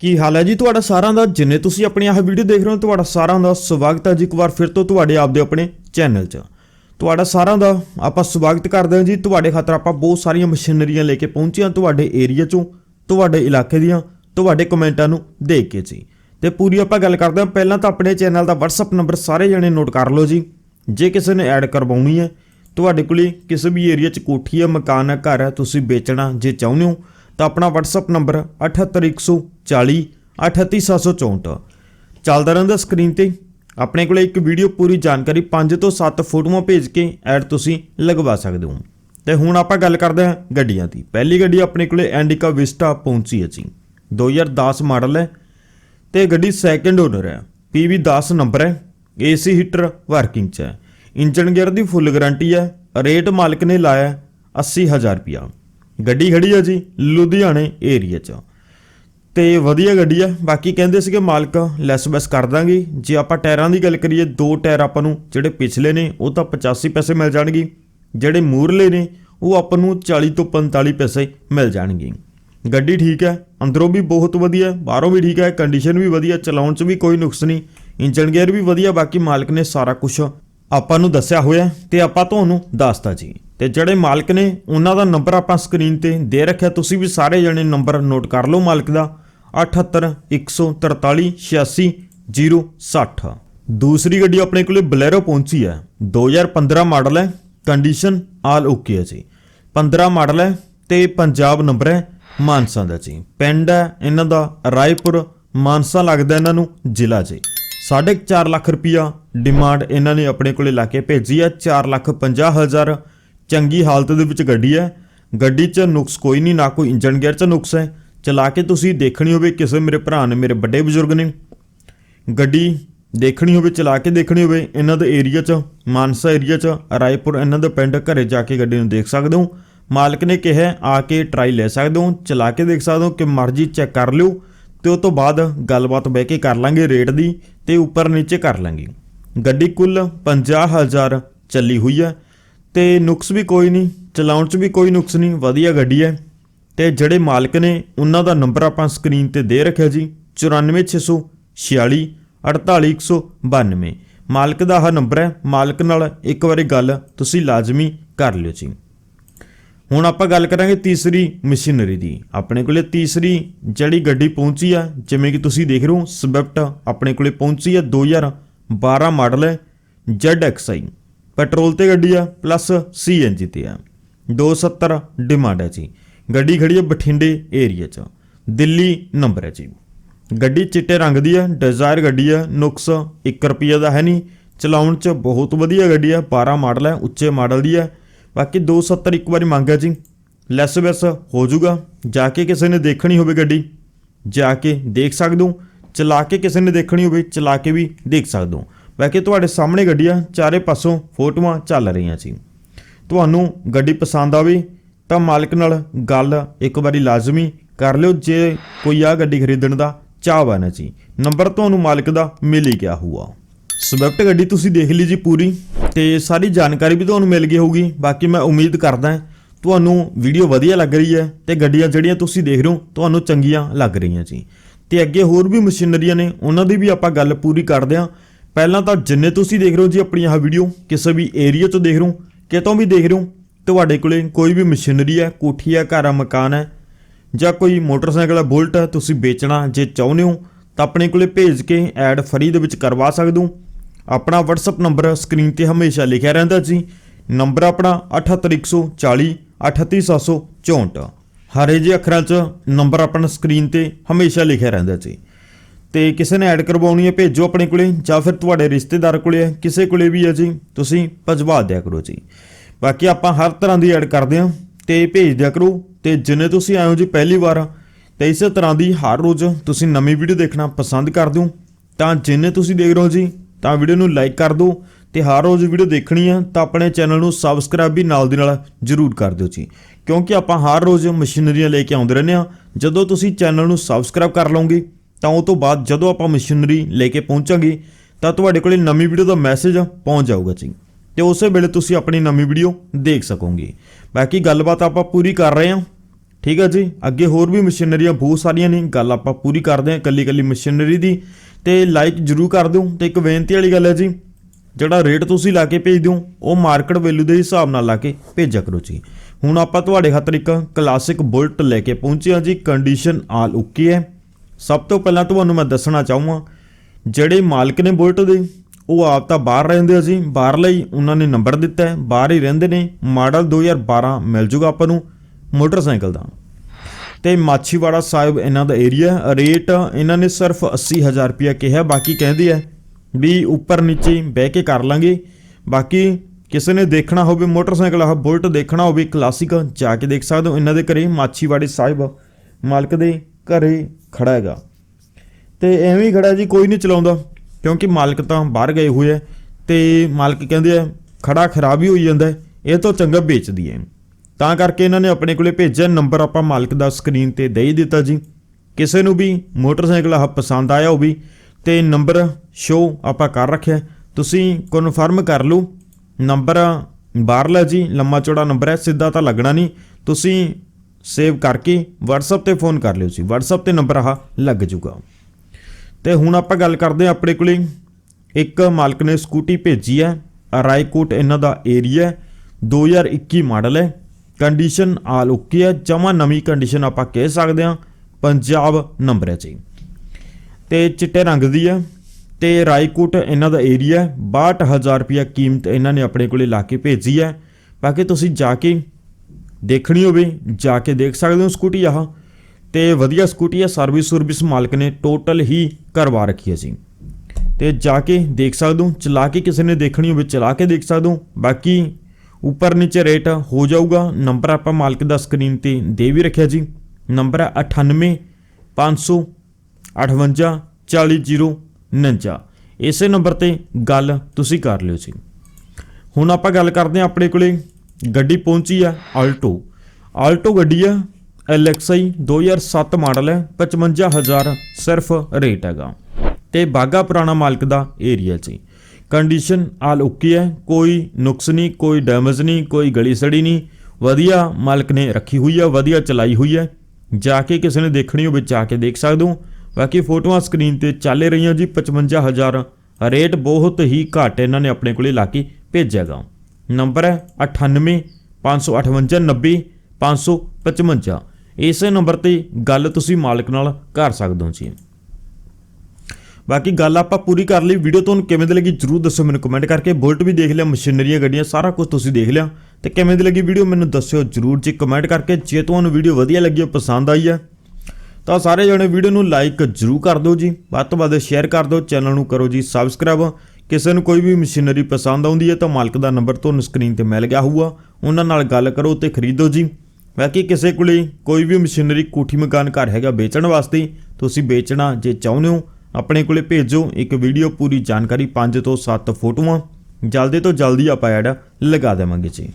ਕੀ ਹਾਲ ਹੈ ਜੀ ਤੁਹਾਡਾ ਸਾਰਿਆਂ ਦਾ? ਜਿੰਨੇ ਤੁਸੀਂ ਆਪਣੀ ਆਹ ਵੀਡੀਓ ਦੇਖ ਰਹੇ ਹੋ, ਤੁਹਾਡਾ ਸਾਰਿਆਂ ਦਾ ਸਵਾਗਤ ਹੈ ਜੀ ਇੱਕ ਵਾਰ ਫਿਰ ਤੋਂ ਤੁਹਾਡੇ ਆਪਦੇ ਆਪਣੇ ਚੈਨਲ 'ਚ। ਤੁਹਾਡਾ ਸਾਰਿਆਂ ਦਾ ਆਪਾਂ ਸਵਾਗਤ ਕਰਦੇ ਹਾਂ ਜੀ। ਤੁਹਾਡੇ ਖਾਤਰ ਆਪਾਂ ਬਹੁਤ ਸਾਰੀਆਂ ਮਸ਼ੀਨਰੀਆਂ ਲੈ ਕੇ ਪਹੁੰਚੀਆਂ ਤੁਹਾਡੇ ਏਰੀਆ 'ਚੋਂ, ਤੁਹਾਡੇ ਇਲਾਕੇ ਦੀਆਂ, ਤੁਹਾਡੇ ਕਮੈਂਟਾਂ ਨੂੰ ਦੇਖ ਕੇ ਜੀ। ਤੇ ਪੂਰੀ ਆਪਾਂ ਗੱਲ ਕਰਦੇ ਹਾਂ। ਪਹਿਲਾਂ ਤਾਂ ਆਪਣੇ ਚੈਨਲ ਦਾ WhatsApp ਨੰਬਰ ਸਾਰੇ ਜਣੇ ਨੋਟ ਕਰ ਲਓ ਜੀ। ਜੇ ਕਿਸੇ ਨੇ ਐਡ ਕਰਵਾਉਣੀ ਹੈ, ਤੁਹਾਡੇ ਕੋਲੇ ਕਿਸੇ ਵੀ ਏਰੀਆ 'ਚ ਕੋਠੀ ਹੈ, ਮਕਾਨ ਹੈ, ਘਰ ਹੈ, ਤੁਸੀਂ ਵੇਚਣਾ ਜੇ ਚਾਹੁੰਦੇ ਹੋ ਤਾਂ ਆਪਣਾ WhatsApp ਨੰਬਰ 78140 38764 ਚੱਲਦਾ ਰਹਿੰਦਾ ਸਕਰੀਨ ਤੇ। ਆਪਣੇ ਕੋਲੇ ਇੱਕ ਵੀਡੀਓ ਪੂਰੀ ਜਾਣਕਾਰੀ 5 ਤੋਂ 7 ਫੋਟੋਆਂ ਭੇਜ ਕੇ ਐਡ ਤੁਸੀਂ ਲਗਵਾ ਸਕਦੇ ਹੋ। ਤੇ ਹੁਣ ਆਪਾਂ ਗੱਲ ਕਰਦੇ ਹਾਂ ਗੱਡੀਆਂ ਦੀ। ਪਹਿਲੀ ਗੱਡੀ ਆਪਣੇ ਕੋਲੇ ਐਂਡਿਕਾ ਵਿਸਟਾ ਪਹੁੰਚੀ ਹੈ ਜੀ। 2010 ਮਾਡਲ ਹੈ ਤੇ ਗੱਡੀ ਸੈਕੰਡ ਓਨਰ ਹੈ। PV 10 ਨੰਬਰ ਹੈ। AC ਹੀਟਰ ਵਰਕਿੰਗ 'ਚ ਹੈ। ਇੰਜਨ ਗੇਅਰ ਦੀ ਫੁੱਲ ਗਾਰੰਟੀ ਹੈ। ਰੇਟ ਮਾਲਕ ਨੇ ਲਾਇਆ 80000 ਰੁਪਿਆ ਗੱਡੀ ਖੜੀ ਆ ਜੀ, ਲੁਧਿਆਣੇ ਏਰੀਆ 'ਚ। ਤੇ ਵਧੀਆ ਗੱਡੀ ਆ। ਬਾਕੀ ਕਹਿੰਦੇ ਸੀਗੇ ਮਾਲਕ, ਲੈਸ ਬੈਸ ਕਰ ਦਾਂਗੇ। ਜੇ ਆਪਾਂ ਟਾਇਰਾਂ ਦੀ ਗੱਲ ਕਰੀਏ, ਦੋ ਟਾਇਰ ਆਪਾਂ ਨੂੰ ਜਿਹੜੇ ਪਿਛਲੇ ਨੇ, ਉਹ ਤਾਂ 85 ਪੈਸੇ ਮਿਲ ਜਾਣਗੇ। ਜਿਹੜੇ ਮੂਰਲੇ ਨੇ, ਉਹ ਆਪਾਂ ਨੂੰ 40 ਤੋਂ 45 ਪੈਸੇ ਮਿਲ ਜਾਣਗੇ। ਗੱਡੀ ਠੀਕ ਹੈ, ਅੰਦਰੋਂ ਵੀ ਬਹੁਤ ਵਧੀਆ, ਬਾਹਰੋਂ ਵੀ ਠੀਕ ਹੈ ਕੰਡੀਸ਼ਨ ਵੀ ਵਧੀਆ, ਚਲਾਉਣ 'ਚ ਵੀ ਕੋਈ ਨੁਕਸ ਨਹੀਂ। ਇੰਜਨ ਗੇਅਰ ਵੀ ਵਧੀਆ, ਬਾਕੀ ਮਾਲਕ ਨੇ ਸਾਰਾ ਕੁਝ ਆਪਾਂ ਨੂੰ ਦੱਸਿਆ ਹੋਇਆ ਤੇ ਆਪਾਂ ਤੁਹਾਨੂੰ ਦੱਸਤਾ ਜੀ। ਤੇ ਜਿਹੜੇ ਮਾਲਕ ਨੇ, ਉਹਨਾਂ ਦਾ ਨੰਬਰ ਆਪਾਂ ਸਕਰੀਨ ਤੇ ਦੇ ਰੱਖਿਆ। ਤੁਸੀਂ ਵੀ ਸਾਰੇ ਜਣੇ ਨੰਬਰ ਨੋਟ ਕਰ ਲਓ ਮਾਲਕ ਦਾ। 78 143 86 060 ਦੂਸਰੀ ਗੱਡੀ ਆਪਣੇ ਕੋਲੇ ਬਲੈਰੋ ਪਹੁੰਚੀ ਹੈ। 2015 ਮਾਡਲ ਹੈ। ਕੰਡੀਸ਼ਨ ਆਲ ਓਕੇ ਹੈ ਜੀ। 15 ਮਾਡਲ ਹੈ ਤੇ ਪੰਜਾਬ ਨੰਬਰ ਹੈ ਮਾਨਸਾ ਦਾ ਜੀ। ਪਿੰਡ ਹੈ ਇਹਨਾਂ ਦਾ ਰਾਏਪੁਰ। ਮਾਨਸਾ ਲੱਗਦਾ ਇਹਨਾਂ ਨੂੰ ਜ਼ਿਲ੍ਹਾ ਜੀ। 4.5 ਲੱਖ ਰੁਪਿਆ ਡਿਮਾਂਡ ਇਹਨਾਂ ਨੇ ਆਪਣੇ ਕੋਲੇ ਲਾ ਕੇ ਭੇਜੀ ਹੈ। 4 ਲੱਖ 50 ਹਜ਼ਾਰ ਚੰਗੀ ਹਾਲਤ ਦੇ ਵਿੱਚ ਗੱਡੀ ਹੈ। ਗੱਡੀ 'ਚ ਨੁਕਸ ਕੋਈ ਨਹੀਂ, ਨਾ ਕੋਈ ਇੰਜਨ ਗੇਅਰ 'ਚ ਨੁਕਸ ਹੈ। ਚਲਾ ਕੇ ਤੁਸੀਂ ਦੇਖਣੀ ਹੋਵੇ ਕਿਸੇ ਮੇਰੇ ਭਰਾ ਨੇ, ਮੇਰੇ ਵੱਡੇ ਬਜ਼ੁਰਗ ਨੇ। ਗੱਡੀ ਦੇਖਣੀ ਹੋਵੇ, ਚਲਾ ਕੇ ਦੇਖਣੀ ਹੋਵੇ, ਇਹਨਾਂ ਦੇ ਏਰੀਆ 'ਚ, ਮਾਨਸਾ ਏਰੀਆ 'ਚ, ਰਾਏਪੁਰ, ਇਹਨਾਂ ਦੇ ਪਿੰਡ ਘਰੇ ਜਾ ਕੇ ਗੱਡੀ ਨੂੰ ਦੇਖ ਸਕਦੇ ਹੋ। ਮਾਲਕ ਨੇ ਕਿਹਾ ਆ ਕੇ ਟਰਾਈ ਲੈ ਸਕਦੇ ਹੋ, ਚਲਾ ਕੇ ਦੇਖ ਸਕਦੇ ਹੋ ਕਿ ਮਰਜ਼ੀ ਚੈੱਕ ਕਰ ਲਿਓ ਤੇ ਉਸ ਤੋਂ ਬਾਅਦ ਗੱਲਬਾਤ ਬਹਿ ਕੇ ਕਰ ਲਾਂਗੇ ਰੇਟ ਦੀ ਤੇ ਉੱਪਰ ਨੀਚੇ ਕਰ ਲਾਂਗੇ। ਗੱਡੀ ਕੁੱਲ 50000 ਚੱਲੀ ਹੋਈ ਹੈ। ਤੇ ਨੁਕਸ ਵੀ ਕੋਈ ਨਹੀਂ, ਚਲਾਉਣ 'ਚ ਵੀ ਕੋਈ ਨੁਕਸ ਨਹੀਂ, ਵਧੀਆ ਗੱਡੀ ਹੈ। ਤੇ ਜਿਹੜੇ ਮਾਲਕ ਨੇ, ਉਹਨਾਂ ਦਾ ਨੰਬਰ ਆਪਾਂ ਸਕਰੀਨ ਤੇ ਦੇ ਰੱਖਿਆ ਜੀ 94646 48192 ਮਾਲਕ ਦਾ ਆਹ ਨੰਬਰ ਹੈ, ਮਾਲਕ ਨਾਲ ਇੱਕ ਵਾਰੀ ਗੱਲ ਤੁਸੀਂ ਲਾਜ਼ਮੀ ਕਰ ਲਿਓ ਜੀ। ਹੁਣ ਆਪਾਂ ਗੱਲ ਕਰਾਂਗੇ ਤੀਸਰੀ ਮਸ਼ੀਨਰੀ ਦੀ। ਆਪਣੇ ਕੋਲੇ ਤੀਸਰੀ ਜਿਹੜੀ ਗੱਡੀ ਪਹੁੰਚੀ ਆ, ਜਿਵੇਂ ਕਿ ਤੁਸੀਂ ਦੇਖ ਰਹੇ ਹੋ, ਸਵਿਫਟ ਆਪਣੇ ਕੋਲੇ ਪਹੁੰਚੀ ਆ 2012 ਮਾਡਲ ਹੈ ZXi ਪੈਟਰੋਲ ਤੇ ਗੱਡੀ ਆ ਪਲੱਸ CNG ਤੇ ਆ। 270 ਡਿਮਾਂਡ ਹੈ ਜੀ। ਗੱਡੀ ਖੜੀ ਹੈ ਬਠਿੰਡੇ ਏਰੀਆ 'ਚ। ਦਿੱਲੀ ਨੰਬਰ ਹੈ ਜੀ। ਗੱਡੀ ਚਿੱਟੇ ਰੰਗ ਦੀ ਹੈ ਡਿਜ਼ਾਇਰ ਗੱਡੀ ਹੈ, ਨੁਕਸ 1 ਰੁਪਿਆ ਦਾ ਹੈ ਨਹੀਂ। ਚਲਾਉਣ 'ਚ ਬਹੁਤ ਵਧੀਆ ਗੱਡੀ ਹੈ 12 ਮਾਡਲ ਹੈ, ਉੱਚੇ ਮਾਡਲ ਦੀ ਹੈ। ਬਾਕੀ 270 ਇੱਕ ਵਾਰੀ ਮੰਗਿਆ ਜੀ। ਲੈਸ ਵੈਸ ਹੋ ਜਾਊਗਾ। ਜਾ ਕੇ ਕਿਸੇ ਨੇ ਦੇਖਣੀ ਹੋਵੇ ਗੱਡੀ, ਜਾ ਕੇ ਦੇਖ ਸਕਦੇ ਹੋ। ਚਲਾ ਕੇ ਕਿਸੇ ਨੇ ਦੇਖਣੀ ਹੋਵੇ, ਚਲਾ ਕੇ ਵੀ ਦੇਖ ਸਕਦੇ ਹੋ ਤੁਹਾਡੇ ਸਾਹਮਣੇ ਗੱਡੀਆਂ ਚਾਰੇ ਪਾਸੋਂ ਫੋਟੋਆਂ ਚੱਲ ਰਹੀਆਂ ਸੀ। ਤੁਹਾਨੂੰ ਗੱਡੀ ਪਸੰਦ ਆਵੇ ਤਾਂ ਮਾਲਕ ਨਾਲ ਗੱਲ ਇੱਕ ਵਾਰੀ ਲਾਜ਼ਮੀ ਕਰ ਲਿਓ, ਜੇ ਕੋਈ ਆ ਗੱਡੀ ਖਰੀਦਣ ਦਾ ਚਾਹਵਾਨ ਹੈ ਜੀ ਨੰਬਰ ਤੁਹਾਨੂੰ ਮਾਲਕ ਦਾ ਮਿਲ ਹੀ ਗਿਆ ਹੋਊਗਾ। ਸਵਿਫਟ ਗੱਡੀ ਤੁਸੀਂ ਦੇਖ ਲਈ ਜੀ ਪੂਰੀ, ਤੇ ਸਾਰੀ ਜਾਣਕਾਰੀ ਵੀ ਤੁਹਾਨੂੰ ਮਿਲ ਗਈ ਹੋਊਗੀ। ਬਾਕੀ ਮੈਂ ਉਮੀਦ ਕਰਦਾ ਤੁਹਾਨੂੰ ਵੀਡੀਓ ਵਧੀਆ ਲੱਗ ਰਹੀ ਹੈ ਤੇ ਗੱਡੀਆਂ ਜਿਹੜੀਆਂ ਤੁਸੀਂ ਦੇਖ ਰਹੇ ਹੋ, ਤੁਹਾਨੂੰ ਚੰਗੀਆਂ ਲੱਗ ਰਹੀਆਂ ਜੀ ਤੇ ਅੱਗੇ ਹੋਰ ਵੀ ਮਸ਼ੀਨਰੀਆਂ ਨੇ, ਉਹਨਾਂ ਦੀ ਵੀ ਆਪਾਂ ਗੱਲ ਪੂਰੀ ਕਰਦੇ ਹਾਂ। ਪਹਿਲਾਂ ਤਾਂ ਜਿੰਨੇ ਤੁਸੀਂ ਦੇਖ ਰਹੇ ਹੋ ਜੀ ਆਪਣੀ ਆਹ ਵੀਡੀਓ ਕਿਸੇ ਵੀ ਏਰੀਆ 'ਚੋਂ ਦੇਖ ਰਹੇ ਹੋ, ਕਿਤੋਂ ਵੀ ਦੇਖ ਰਹੇ ਹੋ, ਤੁਹਾਡੇ ਕੋਲੇ ਕੋਈ ਵੀ ਮਸ਼ੀਨਰੀ ਹੈ, ਕੋਠੀ ਹੈ, ਘਰ ਹੈ, ਮਕਾਨ ਹੈ, ਜਾਂ ਕੋਈ ਮੋਟਰਸਾਈਕਲ ਹੈ, ਬੁਲਟ ਹੈ, ਤੁਸੀਂ ਵੇਚਣਾ ਜੇ ਚਾਹੁੰਦੇ ਹੋ, ਤਾਂ ਆਪਣੇ ਕੋਲੇ ਭੇਜ ਕੇ ਐਡ ਫਰੀ ਦੇ ਵਿੱਚ ਕਰਵਾ ਸਕਦੇ ਹੋ। ਆਪਣਾ WhatsApp ਨੰਬਰ ਸਕਰੀਨ ਤੇ ਹਮੇਸ਼ਾ ਲਿਖਿਆ ਰਹਿੰਦਾ ਜੀ ਨੰਬਰ ਆਪਣਾ 78140 38764 ਹਰੇ ਜਿਹੇ ਅੱਖਰਾਂ 'ਚ ਨੰਬਰ ਆਪਣਾ ਸਕਰੀਨ ਤੇ ਹਮੇਸ਼ਾ ਲਿਖਿਆ ਰਹਿੰਦਾ ਜੀ। ਤੇ ਕਿਸੇ ਨੇ ਐਡ ਕਰਵਾਉਣੀ ਹੈ, ਭੇਜੋ ਆਪਣੇ ਕੋਲੇ ਜਾਂ ਫਿਰ ਤੁਹਾਡੇ ਰਿਸ਼ਤੇਦਾਰ ਕੋਲੇ ਹੈ ਕਿਸੇ ਕੋਲੇ ਵੀ ਹੈ ਜੀ। ਤੁਸੀਂ ਭਜਵਾ ਦਿਆ ਕਰੋ ਜੀ। ਬਾਕੀ ਆਪਾਂ ਹਰ ਤਰ੍ਹਾਂ ਦੀ ਐਡ ਕਰਦੇ ਹਾਂ ਤੇ ਭੇਜ ਦਿਆ ਕਰੋ। ਤੇ ਜਿੰਨੇ ਤੁਸੀਂ ਆਏ ਹੋ ਜੀ ਪਹਿਲੀ ਵਾਰ, ਤੇ ਇਸੇ ਤਰ੍ਹਾਂ ਦੀ ਹਰ ਰੋਜ਼ ਤੁਸੀਂ ਨਵੀਂ ਵੀਡੀਓ ਦੇਖਣਾ ਪਸੰਦ ਕਰਦੇ ਹੋ। ਤਾਂ ਜਿੰਨੇ ਤੁਸੀਂ ਦੇਖ ਰਹੇ ਹੋ ਜੀ, ਤਾਂ ਵੀਡੀਓ ਨੂੰ ਲਾਈਕ ਕਰ ਦਿਓ। ਤੇ ਹਰ ਰੋਜ਼ ਵੀਡੀਓ ਦੇਖਣੀ ਆ, ਤਾਂ ਆਪਣੇ ਚੈਨਲ ਨੂੰ ਸਬਸਕ੍ਰਾਈਬ ਵੀ ਨਾਲ ਦੀ ਨਾਲ ਜਰੂਰ ਕਰ ਦਿਓ ਜੀ। ਕਿਉਂਕਿ ਆਪਾਂ ਹਰ ਰੋਜ਼ ਮਸ਼ੀਨਰੀਆਂ ਲੈ ਕੇ ਆਉਂਦੇ ਰਹਿੰਦੇ ਆ ਜਦੋਂ ਤੁਸੀਂ ਚੈਨਲ ਨੂੰ ਸਬਸਕ੍ਰਾਈਬ ਕਰ ਲਓਗੇ ਤਾਂ ਉਹ ਤੋਂ ਬਾਅਦ ਜਦੋਂ ਆਪਾਂ ਮਸ਼ੀਨਰੀ ਲੈ ਕੇ ਪਹੁੰਚਾਂਗੇ, ਤਾਂ ਤੁਹਾਡੇ ਕੋਲੇ ਨਵੀਂ ਵੀਡੀਓ ਦਾ ਮੈਸੇਜ ਪਹੁੰਚ ਜਾਊਗਾ ਜੀ। ਤੇ ਉਸੇ ਵੇਲੇ ਤੁਸੀਂ ਆਪਣੀ ਨਵੀਂ ਵੀਡੀਓ ਦੇਖ ਸਕੋਗੇ। ਬਾਕੀ ਗੱਲਬਾਤ ਆਪਾਂ ਪੂਰੀ ਕਰ ਰਹੇ ਹਾਂ। ਠੀਕ ਹੈ ਜੀ? ਅੱਗੇ ਹੋਰ ਵੀ ਮਸ਼ੀਨਰੀਆਂ ਬਹੁਤ ਸਾਰੀਆਂ ਨੇ। ਗੱਲ ਆਪਾਂ ਪੂਰੀ ਕਰਦੇ ਹਾਂ ਕੱਲੀ ਕੱਲੀ ਮਸ਼ੀਨਰੀ ਦੀ। ਤੇ ਲਾਈਕ ਜਰੂਰ ਕਰ ਦਿਓ। ਤੇ ਇੱਕ ਬੇਨਤੀ ਵਾਲੀ ਗੱਲ ਹੈ ਜੀ, ਜਿਹੜਾ ਰੇਟ ਤੁਸੀਂ ਲਾ ਕੇ ਭੇਜ ਦਿਓ, ਉਹ ਮਾਰਕੀਟ ਵੈਲਿਊ ਦੇ ਹਿਸਾਬ ਨਾਲ ਲਾ ਕੇ ਭੇਜਿਆ ਕਰੋ ਜੀ। ਹੁਣ ਆਪਾਂ ਤੁਹਾਡੇ ਖਾਤਰ ਇੱਕ ਕਲਾਸਿਕ ਬੁਲਟ ਲੈ ਕੇ ਪਹੁੰਚੇ ਹਾਂ ਜੀ। ਕੰਡੀਸ਼ਨ ਆਲ ਓਕੇ ਹੈ। ਸਭ ਤੋਂ ਪਹਿਲਾਂ ਤੁਹਾਨੂੰ ਮੈਂ ਦੱਸਣਾ ਚਾਹੂੰਗਾ, ਜਿਹੜੇ ਮਾਲਕ ਨੇ ਬੁਲਟ ਦੇ, ਉਹ ਆਪ ਤਾਂ ਬਾਹਰ ਰਹਿੰਦੇ ਸੀ ਬਾਹਰ ਲਈ ਉਹਨਾਂ ਨੇ ਨੰਬਰ ਦਿੱਤਾ ਹੈ, ਬਾਹਰ ਹੀ ਰਹਿੰਦੇ ਨੇ। ਮਾਡਲ 2012 ਮਿਲ ਜੂਗਾ ਆਪਾਂ ਨੂੰ ਮੋਟਰਸਾਈਕਲ ਦਾ। ਤੇ ਮਾਛੀਵਾੜਾ ਸਾਹਿਬ ਇਹਨਾਂ ਦਾ ਏਰੀਆ ਰੇਟ ਇਹਨਾਂ ਨੇ ਸਿਰਫ 80000 ਰੁਪਇਆ ਕਿਹਾ, ਬਾਕੀ ਕਹਿੰਦੇ ਆ ਵੀ ਉੱਪਰ ਨੀਚੇ ਬਹਿ ਕੇ ਕਰ ਲਾਂਗੇ। ਬਾਕੀ ਕਿਸੇ ਨੇ ਦੇਖਣਾ ਹੋਵੇ ਮੋਟਰਸਾਈਕਲ, ਆਹ ਬੁਲਟ ਦੇਖਣਾ ਹੋਵੇ ਕਲਾਸਿਕ ਜਾ ਕੇ ਦੇਖ ਸਕਦੇ ਹੋ। ਇਹਨਾਂ ਦੇ ਘਰੇ ਮਾਛੀਵਾੜੇ ਸਾਹਿਬ, ਮਾਲਕ ਦੇ ਘਰੇ ਖੜਾ ਹੈਗਾ। ਤੇ ਐਵੇਂ ਹੀ ਖੜਾ ਜੀ, ਕੋਈ ਨਹੀਂ ਚਲਾਉਂਦਾ, ਕਿਉਂਕਿ ਮਾਲਕ ਤਾਂ ਬਾਹਰ ਗਏ ਹੋਏ ਆ ਤੇ ਮਾਲਕ ਕਹਿੰਦੇ ਆ, ਖੜਾ ਖਰਾਬ ਹੀ ਹੋਈ ਜਾਂਦਾ ਇਹ ਤੋਂ ਚੰਗਾ ਵੇਚ ਦਈਏ ਤਾਂ ਕਰਕੇ ਇਹਨਾਂ ਨੇ ਆਪਣੇ ਕੋਲੇ ਭੇਜਿਆ, ਨੰਬਰ ਆਪਾਂ ਮਾਲਕ ਦਾ ਸਕਰੀਨ ਤੇ ਦੇ ਹੀ ਦਿੱਤਾ ਜੀ। ਕਿਸੇ ਨੂੰ ਵੀ ਮੋਟਰਸਾਈਕਲ ਆਹ ਪਸੰਦ ਆਇਆ ਹੋਵੇ ਤੇ ਨੰਬਰ ਸ਼ੋ ਆਪਾਂ ਕਰ ਰੱਖਿਆ। ਤੁਸੀਂ ਕਨਫਰਮ ਕਰ ਲਓ, ਨੰਬਰ ਬਾਹਰਲਾ ਜੀ, ਲੰਮਾ ਚੌੜਾ ਨੰਬਰ ਹੈ, ਸਿੱਧਾ ਤਾਂ ਲੱਗਣਾ ਨਹੀਂ। ਤੁਸੀਂ ਸੇਵ ਕਰਕੇ WhatsApp ਤੇ ਫੋਨ ਕਰ ਲਿਓ ਸੀ। WhatsApp ਤੇ ਨੰਬਰ ਆਹ ਲੱਗ ਜੂਗਾ। ਤੇ ਹੁਣ ਆਪਾਂ ਗੱਲ ਕਰਦੇ ਹਾਂ ਆਪਣੇ ਕੋਲੇ। ਇੱਕ ਮਾਲਕ ਨੇ ਸਕੂਟੀ ਭੇਜੀ ਹੈ। ਰਾਏਕੋਟ ਇਹਨਾਂ ਦਾ ਏਰੀਆ 2021 ਮਾਡਲ ਹੈ। ਕੰਡੀਸ਼ਨ ਆਲ ਓਕੇ ਹੈ। ਜਮਾ ਨਵੀਂ ਕੰਡੀਸ਼ਨ ਆਪਾਂ ਕਹਿ ਸਕਦੇ ਹਾਂ। ਪੰਜਾਬ ਨੰਬਰ ਹੈ ਜੀ। ਤੇ ਚਿੱਟੇ ਰੰਗ ਦੀ ਹੈ। ਤੇ ਰਾਏਕੋਟ ਇਹਨਾਂ ਦਾ ਏਰੀਆ 62000 ਰੁਪਿਆ ਕੀਮਤ ਇਹਨਾਂ ਨੇ ਆਪਣੇ ਕੋਲੇ ਲਾ ਕੇ ਭੇਜੀ ਹੈ। ਬਾਕੀ ਤੁਸੀਂ ਜਾ ਕੇ ਦੇਖਣੀ ਹੋਵੇ, ਜਾ ਕੇ ਦੇਖ ਸਕਦੇ ਹੋ ਸਕੂਟੀ ਆਹ। ਤੇ ਵਧੀਆ ਸਕੂਟੀ ਆ ਸਰਵਿਸ ਸਰਵਿਸ ਮਾਲਕ ਨੇ ਟੋਟਲ ਹੀ ਕਰਵਾ ਰੱਖੀ ਹੈ ਜੀ। ਤੇ ਜਾ ਕੇ ਦੇਖ ਸਕਦੇ ਹੋ, ਚਲਾ ਕੇ ਕਿਸੇ ਨੇ ਦੇਖਣੀ ਹੋਵੇ, ਚਲਾ ਕੇ ਦੇਖ ਸਕਦੇ ਹੋ। ਬਾਕੀ ਉੱਪਰ ਨੀਚੇ ਰੇਟ ਹੋ ਜਾਊਗਾ। ਨੰਬਰ ਆਪਾਂ ਮਾਲਕ ਦਾ ਸਕਰੀਨ ਤੇ ਦੇ ਵੀ ਰੱਖਿਆ ਜੀ। ਨੰਬਰ ਹੈ 98 500 58 40049 ਇਸੇ ਨੰਬਰ ਤੇ ਗੱਲ ਤੁਸੀਂ ਕਰ ਲਿਓ ਜੀ। ਹੁਣ ਆਪਾਂ ਗੱਲ ਕਰਦੇ ਹਾਂ ਆਪਣੇ ਕੋਲੇ ਗੱਡੀ ਪਹੁੰਚੀ ਆ ਆਲਟੋ। ਆਲਟੋ ਗੱਡੀ ਆ LXI 2007 ਮਾਡਲ ਹੈ 55000 ਸਿਰਫ ਰੇਟ ਹੈਗਾ। ਤੇ ਬਾਗਾ ਪੁਰਾਣਾ ਮਾਲਕ ਦਾ ਏਰੀਆ 'ਚ ਕੰਡੀਸ਼ਨ ਆਲ ਓਕੇ ਹੈ, ਕੋਈ ਨੁਕਸ ਨਹੀਂ, ਕੋਈ ਡੈਮੇਜ ਨਹੀਂ, ਕੋਈ ਗਲੀ ਸੜੀ ਨਹੀਂ। ਵਧੀਆ ਮਾਲਕ ਨੇ ਰੱਖੀ ਹੋਈ ਹੈ ਵਧੀਆ ਚਲਾਈ ਹੋਈ ਹੈ ਜਾ ਕੇ ਕਿਸੇ ਨੇ ਦੇਖਣੀ ਹੋਵੇ, ਜਾ ਕੇ ਦੇਖ ਸਕਦੇ ਹੋ। ਬਾਕੀ ਫੋਟੋਆਂ ਸਕਰੀਨ ਤੇ ਚੱਲ ਰਹੀਆਂ ਜੀ 55000 ਰੇਟ ਬਹੁਤ ਹੀ ਘੱਟ ਇਹਨਾਂ ਨੇ ਆਪਣੇ ਕੋਲੇ ਲਾ ਕੇ ਭੇਜਿਆਗਾ ਨੰਬਰ ਹੈ 98 558 90 555 ਇਸੇ ਨੰਬਰ ਤੇ ਗੱਲ ਤੁਸੀਂ ਮਾਲਕ ਨਾਲ ਕਰ ਸਕਦੇ ਹੋ ਜੀ। ਬਾਕੀ ਗੱਲ ਆਪਾਂ ਪੂਰੀ ਕਰ ਲਈ। ਵੀਡੀਓ ਤੁਹਾਨੂੰ ਕਿਵੇਂ ਦੀ ਲੱਗੀ ਜਰੂਰ ਦੱਸੋ ਮੈਨੂੰ ਕਮੈਂਟ ਕਰਕੇ। ਬੁਲਟ ਵੀ ਦੇਖ ਲਿਆ, ਮਸ਼ੀਨਰੀਆਂ, ਗੱਡੀਆਂ, ਸਾਰਾ ਕੁਝ ਤੁਸੀਂ ਦੇਖ ਲਿਆ। ਤੇ ਕਿਵੇਂ ਦੀ ਲੱਗੀ ਵੀਡੀਓ ਮੈਨੂੰ ਦੱਸਿਓ ਜਰੂਰ ਜੀ ਕਮੈਂਟ ਕਰਕੇ। ਜੇ ਤੁਹਾਨੂੰ ਵੀਡੀਓ ਵਧੀਆ ਲੱਗੀ ਹੋ ਪਸੰਦ ਆਈ ਹੈ, ਤਾਂ ਸਾਰੇ ਜਣੇ ਵੀਡੀਓ ਨੂੰ ਲਾਈਕ ਜਰੂਰ ਕਰ ਦਿਓ ਜੀ। ਵੱਧ ਤੋਂ ਵੱਧ ਸ਼ੇਅਰ ਕਰ ਦਿਓ, ਚੈਨਲ ਨੂੰ ਕਰੋ ਜੀ ਸਬਸਕ੍ਰਾਈਬ ਕਿਸੇ ਨੂੰ ਕੋਈ ਵੀ ਮਸ਼ੀਨਰੀ ਪਸੰਦ ਆਉਂਦੀ ਹੈ ਤਾਂ ਮਾਲਕ ਦਾ ਨੰਬਰ ਤੁਹਾਨੂੰ ਸਕਰੀਨ ਤੇ ਮਿਲ ਗਿਆ ਹੋਊਗਾ। ਉਹਨਾਂ ਨਾਲ ਗੱਲ ਕਰੋ ਤੇ ਖਰੀਦੋ ਜੀ। ਬਾਕੀ ਕਿਸੇ ਕੋਲੇ ਕੋਈ ਵੀ ਮਸ਼ੀਨਰੀ ਕੋਠੀ ਮਕਾਨ ਘਰ ਹੈਗਾ ਵੇਚਣ ਵਾਸਤੇ, ਤੁਸੀਂ ਵੇਚਣਾ ਜੇ ਚਾਹੁੰਦੇ ਹੋ, ਆਪਣੇ ਕੋਲੇ ਭੇਜੋ। ਇੱਕ ਵੀਡੀਓ ਪੂਰੀ ਜਾਣਕਾਰੀ 5 ਤੋਂ 7 ਫੋਟੋਆਂ। ਜਲਦੀ ਤੋਂ ਜਲਦੀ ਆਪਾਂ ਐਡ ਲਗਾ ਦੇਵਾਂਗੇ ਜੀ।